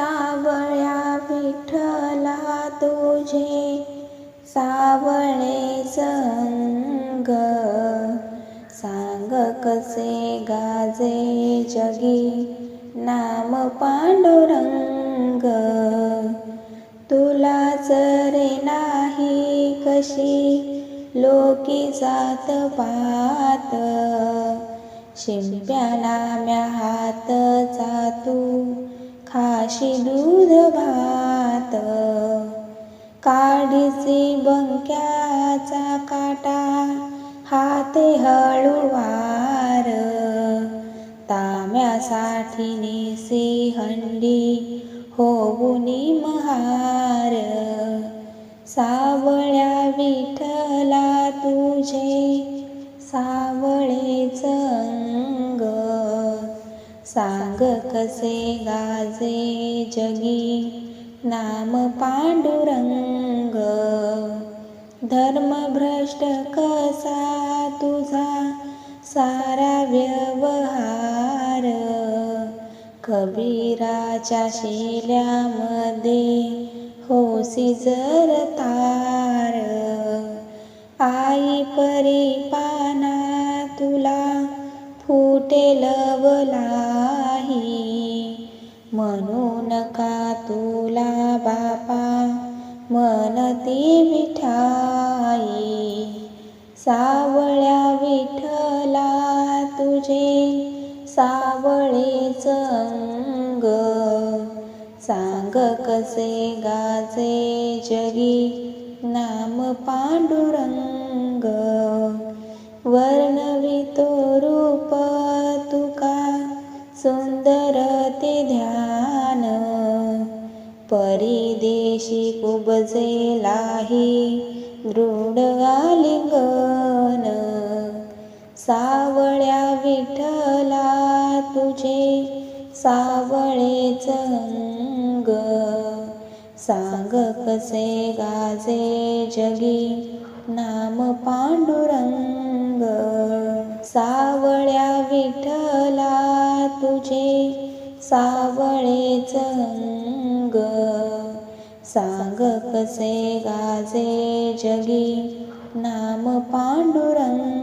सावळ्या विठला तुझे सावळे संग. सांग कसे गाजे जगी नाम पांडुरंग. तुलाच रे नाही कशी लोकी जात पात. शिंप्या नाम्या हात खाशी दूध भात. काडीची बंक्याचा काटा हाते हळूवार ताम्यासाठी नेसी हंडी होऊनी महार. सावळ्या विठला तुझे सावळेचं सांग कसे गाजे जगी नाम पांडुरंग. धर्मभ्रष्ट कसा तुझा सारा व्यवहार. कबीराच्या शिल्यामध्ये होसी जर तार आई परी पाना तुला फुटेल नाही म्हणून का तुला बापा मनती विठाई? सावळ्या विठला तुझे सावळे चंग सांग कसे गाजे जगी नाम पांडुरंग. वर्णवितो परिदेशी कुबजेलाही दृढ आलिंगन. सावळ्या विठ्ठला तुझे सावळेच अंग. सांग कसे गाजे जगी नाम पांडुरंग. सावळ्या विठ्ठला तुझे सावळेच अंग. सांग कसे गाजे जगी। नाम पांडुरंग